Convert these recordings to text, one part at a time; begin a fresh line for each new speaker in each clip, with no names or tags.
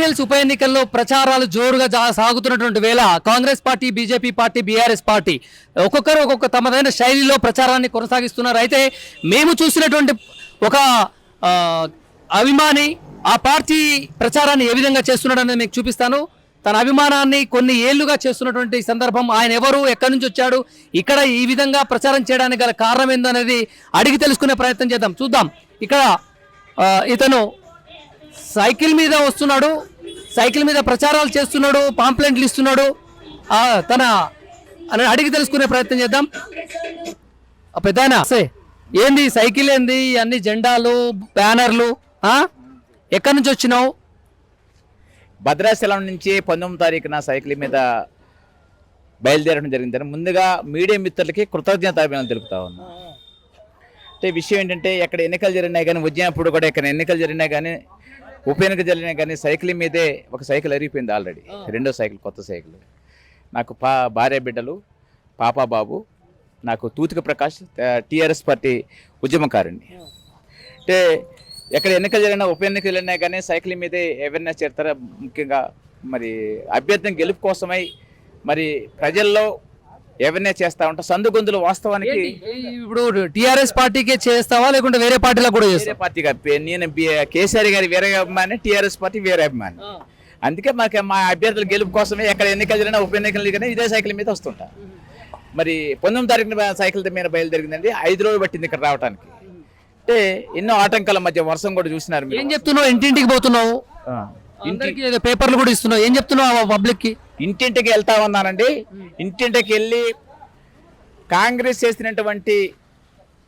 జూబ్లీహిల్స్ ఉప ఎన్నికల్లో ప్రచారాలు జోరుగా సాగుతున్నటువంటి వేళ Congress party BJP party BRS party ఒక్కొక్కరు ఒక్కొక్క తమదైన శైలిలో ప్రచారాన్ని కొనసాగిస్తున్నారు. అయితే మేము చూసినటువంటి ఒక అభిమాని ఆ పార్టీ ప్రచారాన్ని ఏ విధంగా చేస్తున్నాడు అనేది మీకు చూపిస్తాను. తన అభిమానాన్ని కొన్ని ఏళ్ళుగా చేస్తున్నటువంటి సందర్భం ఆయన ఎవరు ఎక్కడి నుంచి వచ్చాడు ఇక్కడ ఈ విధంగా ప్రచారం చేయడానికి గల కారణం ఏందనేది అడిగి తెలుసుకునే ప్రయత్నం చేద్దాం. చూద్దాం. ఇక్కడ ఇతను సైకిల్ మీద వస్తున్నాడు సైకిల్ మీద ప్రచారాలు చేస్తున్నాడు పాంప్లెంట్లు ఇస్తున్నాడు. తన అని అడిగి తెలుసుకునే ప్రయత్నం చేద్దాం. పెద్ద సే ఏంది సైకిల్ ఏంది అన్ని జెండాలు బ్యానర్లు ఆ? ఎక్కడి నుంచి వచ్చినావు?
భద్రాచలం నుంచి పంతొమ్మిది తారీఖున సైకిల్ మీద బయలుదేరడం జరిగిందని ముందుగా మీడియా మిత్రులకి కృతజ్ఞత తెలుపుతా ఉన్నాను అంటే విషయం ఏంటంటే ఎక్కడ ఎన్నికలు జరిగినాయి కానీ ఉద్యమప్పుడు కూడా ఇక్కడ ఎన్నికలు జరిగినాయి కానీ ఉప ఎన్నిక జరిగినాయి కానీ సైకిల్ మీదే ఒక సైకిల్ అరిగిపోయింది ఆల్రెడీ. రెండో సైకిల్ కొత్త సైకిల్. నాకు పా భార్య బిడ్డలు పాపా బాబు నాకు తూతిక ప్రకాష్ టీఆర్ఎస్ పార్టీ ఉద్యమకారుణ్ణి. అంటే ఎక్కడ ఎన్నికలు జరిగినా ఉప ఎన్నికలు జరిగినా కానీ సైకిల్ మీదే అవేర్నెస్ చేస్తారా? ముఖ్యంగా మరి అభ్యర్థం గెలుపు కోసమై మరి ప్రజల్లో అవేర్నెస్ చేస్తా ఉంటా. సందు గొంతులు వాస్తవానికి?
ఇప్పుడు టిఆర్ఎస్ పార్టీకే చేస్తావా? లేకుంటే వేరే పార్టీలకు కూడా
వేరే
చేస్తావా
పార్టీగా పే- నేను కేసీఆర్ గారి వేరే అభిమాని టీఆర్ఎస్ పార్టీ వేరే అభిమాని. అందుకే మాకు మా అభ్యర్థుల గెలుపు కోసమే ఎక్కడ ఎన్నికలు జరిగినా ఉప ఎన్నికలు జరిగినా ఇదే సైకిల్ మీద వస్తుంటా. మరి పంతొమ్మిది తారీఖున సైకిల్ మీద బయలుదేరిందండి. ఐదు రోజులు పట్టింది ఇక్కడ రావడానికి అంటే ఎన్నో ఆటంకాల మధ్య వర్షం కూడా చూసినారు
ఏం చెప్తున్నావు? ఇంటింటికి పోతున్నావు. ఏదో పేపర్లు కూడా ఇస్తున్నావు. ఏం చెప్తున్నావు పబ్లిక్కి
ఇంటింటికి వెళ్తా ఉన్నానండి. ఇంటింటికి వెళ్ళి కాంగ్రెస్ చేసినటువంటి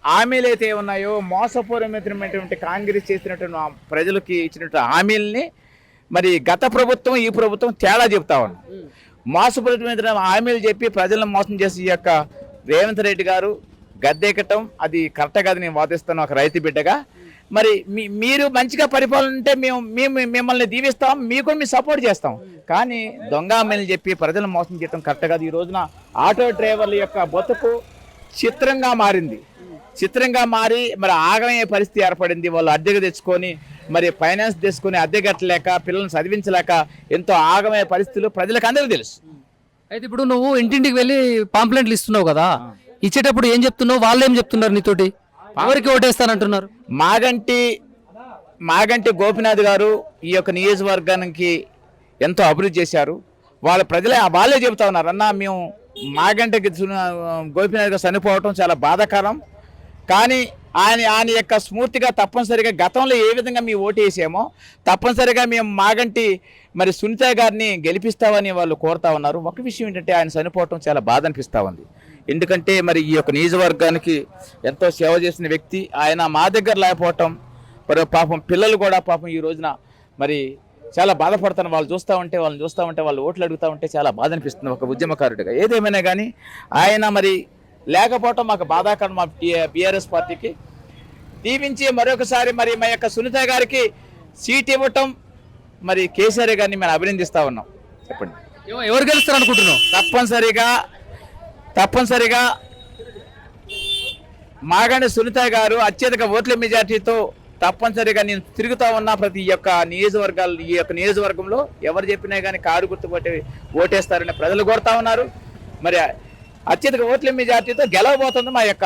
హామీలు అయితే ఉన్నాయో మోసపూరితమైనటువంటి కాంగ్రెస్ చేసినటువంటి ప్రజలకి ఇచ్చినటువంటి హామీలని మరి గత ప్రభుత్వం ఈ ప్రభుత్వం తేడా చెప్తా ఉంది. మోసపూరితమైన హామీలు చెప్పి ప్రజలను మోసం చేసి ఈ యొక్క రేవంత్ రెడ్డి గారు గద్దెక్కటం అది కరెక్ట్ కాదు నేను వాదిస్తాను ఒక రైతు బిడ్డగా మరి మీ మీరు మంచిగా పరిపాలన ఉంటే మేము మేము మిమ్మల్ని దీవిస్తాం మీకు మేము సపోర్ట్ చేస్తాం. కానీ దొంగ హామీలు చెప్పి ప్రజలను మోసం చేయడం కరెక్ట్ కాదు. ఈ రోజున ఆటో డ్రైవర్ల యొక్క బతుకు చిత్రంగా మారింది. చిత్రంగా మారి మరి ఆగమయ్యే పరిస్థితి ఏర్పడింది. వాళ్ళు అద్దెకు తెచ్చుకొని మరి ఫైనాన్స్ తెచ్చుకొని అద్దె కట్టలేక పిల్లల్ని చదివించలేక ఎంతో ఆగమయ్యే పరిస్థితులు ప్రజలకు అందరికీ తెలుసు.
అయితే ఇప్పుడు నువ్వు ఇంటింటికి వెళ్ళి పాంప్లెంట్లు ఇస్తున్నావు కదా. ఇచ్చేటప్పుడు ఏం చెప్తున్నావు? వాళ్ళు ఏం చెప్తున్నారు నీతోటి? ఎవరికి ఓటేస్తానంటున్నారు?
మాగంటి మాగంటి గోపినాథ్ గారు ఈ యొక్క నియోజకవర్గానికి ఎంతో అభివృద్ధి చేశారు. వాళ్ళ ప్రజలే వాళ్ళే చెబుతా ఉన్నారు అన్న మేము మాగంటికి గోపినాథ్ గారు చనిపోవటం చాలా బాధాకరం. కానీ ఆయన ఆయన యొక్క స్ఫూర్తిగా తప్పనిసరిగా గతంలో ఏ విధంగా మేము ఓటు వేసామో తప్పనిసరిగా మేము మాగంటి మరి సునీత గారిని గెలిపిస్తామని వాళ్ళు కోరుతా ఉన్నారు. ఒక విషయం ఏంటంటే ఆయన చనిపోవటం చాలా బాధ అనిపిస్తూ ఉంది. ఎందుకంటే మరి ఈ యొక్క నియోజకవర్గానికి ఎంతో సేవ చేసిన వ్యక్తి ఆయన మా దగ్గర లేకపోవటం మరి పాపం పిల్లలు కూడా పాపం ఈ రోజున మరి చాలా బాధపడుతున్నారు వాళ్ళు చూస్తూ ఉంటే వాళ్ళని చూస్తూ ఉంటే వాళ్ళు ఓట్లు అడుగుతూ ఉంటే చాలా బాధ అనిపిస్తుంది ఒక ఉద్యమకారుడిగా. ఏదేమైనా కానీ ఆయన మరి లేకపోవటం మాకు బాధాకరం. మా బీఆర్ఎస్ పార్టీకి దీవించి మరొకసారి మరి మా యొక్క సునీత గారికి సీట్ ఇవ్వటం మరి కేసీఆర్ గారిని మేము అభినందిస్తా ఉన్నాం. చెప్పండి.
ఎవ- ఎవరు గెలుస్తారు అనుకుంటున్నావు
తప్పనిసరిగా తప్పనిసరిగా మాగండి సునీత గారు అత్యధిక ఓట్ల మెజార్టీతో తప్పనిసరిగా నేను తిరుగుతా ఉన్నా ప్రతి యొక్క నియోజకవర్గాలు ఈ యొక్క నియోజకవర్గంలో. ఎవరు చెప్పినా కానీ కారు గుర్తు కొట్టి ఓటేస్తారని ప్రజలు కోరుతా ఉన్నారు. మరి అత్యధిక ఓట్ల మెజార్టీతో గెలవబోతుంది మా యొక్క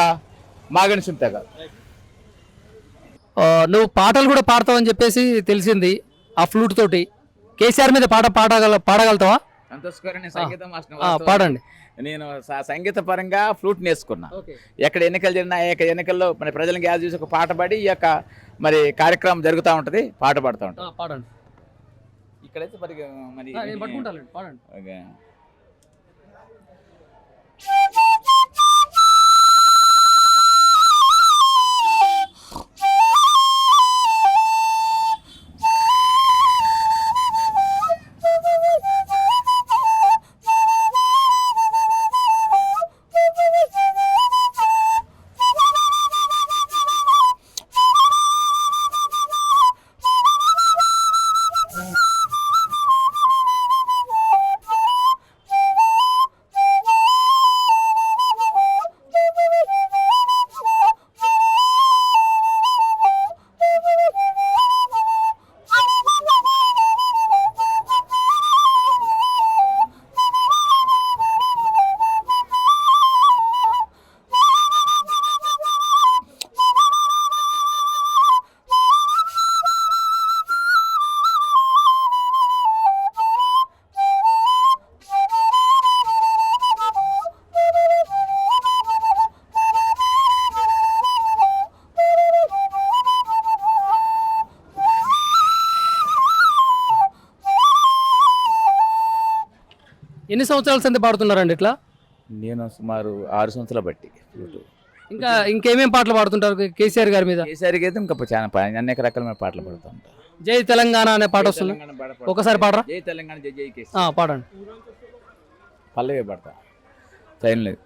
మాగండి సునీత గారు.
నువ్వు పాటలు కూడా పాడతావని చెప్పేసి తెలిసింది ఆ ఫ్లూట్ తోటి. కేసీఆర్ మీద పాట పాడగల పాడగలుగుతావా? పాడండి.
నేను స- సంగీత పరంగా ఫ్లూట్ నేర్చుకున్నా ఎక్కడ ఎన్నికలు జరిగినా యొక్క ఎన్నికల్లో మన ప్రజలకు యాద చూసి ఒక పాట పాడి ఈ యొక్క మరి కార్యక్రమం జరుగుతూ ఉంటది పాట పాడుతూ ఉంటాం
పాడండి.
ఇక్కడైతే మరి మరి
ఎన్ని సంవత్సరాల సంది పాడుతున్నారండి ఇట్లా?
నేను సుమారు ఆరు సంవత్సరాలు బట్టి.
ఇంకా ఇంకేమేం పాటలు పాడుతుంటారు కేసీఆర్ గారి మీద?
కేసీఆర్కి అయితే ఇంకా చాలా అనేక రకాలమైన పాటలు పాడుతూ ఉంటా
జై తెలంగాణ అనే పాట వస్తుంది. ఒకసారి పాడరా?
జై తెలంగాణ జై జై
పాడండి.
పల్లవి పడతా. టైం లేదు.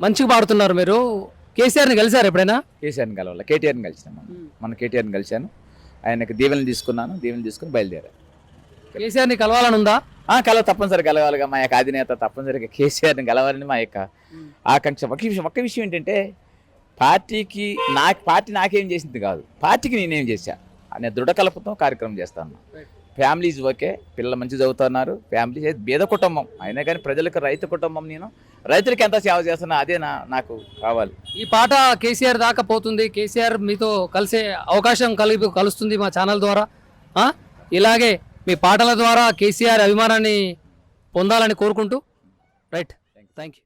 మంచిగా పాడుతున్నారు మీరు. కేసీఆర్ని కలిసారు ఎప్పుడైనా?
కేసీఆర్ని కలవాలి. కేటీఆర్ని కలిసాను మనం. కేటీఆర్ని కలిశాను. ఆయనకి దీవెనలు తీసుకున్నాను. దీవెనలు తీసుకుని బయలుదేరా
కేసీఆర్ని కలవాలని ఉందా?
ఆ కల తప్పనిసరి కలవాలిగా. మా యొక్క అధినేత తప్పనిసరిగా కేసీఆర్ని కలవాలని మా యొక్క ఆకాంక్ష. ఒక విషయం ఒక్క విషయం ఏంటంటే పార్టీకి నా పార్టీ నాకేం చేసింది కాదు. పార్టీకి నేనేం చేశా? అనే దృఢకల్పతో కార్యక్రమం చేస్తాను ఫ్యామిలీస్ ఓకే పిల్లలు మంచి చదువుతున్నారు. ఫ్యామిలీ బీద కుటుంబం. అయినా కానీ ప్రజలకు రైతు కుటుంబం నేను. రైతులకి ఎంత సేవ చేస్తున్నా అదే నా నాకు కావాలి.
ఈ పాట కేసీఆర్ దాకా పోతుంది. కేసీఆర్ మీతో కలిసే అవకాశం కలిగి కలుస్తుంది మా ఛానల్ ద్వారా? ఇలాగే మీ పాటల ద్వారా కేసీఆర్ అభిమానాన్ని పొందాలని కోరుకుంటూ. రైట్. Thank you